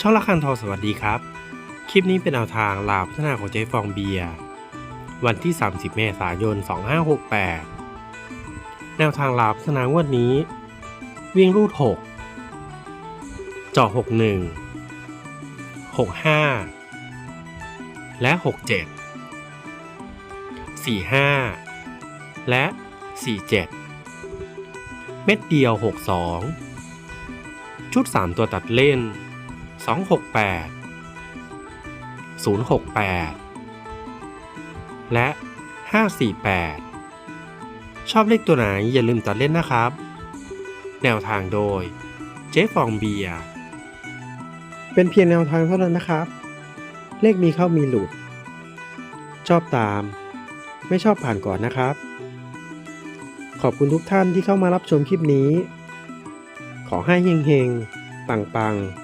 ช่องละคันทองสวัสดีครับ คลิปนี้เป็นแนวทางลาวพัฒนาของเจ๊ฟองเบียร์วันที่ 30 เมษายน 2568 แนวทางลาวพัฒนางวดนี้ วิ่งรูด 6 เจาะ61 65 และ 67 45 และ 47 เม็ดเดียว 62 ชุด 3 ตัวตัดเล่น 268 068 และ 548 ชอบเลขตัวไหนอย่าลืมตัดเล่นนะครับ แนวทางโดย เจ๊ฟองเบียเป็นเพียงแนวทางเท่านั้นนะครับ เลขมีเข้ามีหลุด ชอบตาม ไม่ชอบผ่านก่อนนะครับ ขอบคุณทุกท่านที่เข้ามารับชมคลิปนี้ ขอให้เฮงๆ ปังๆ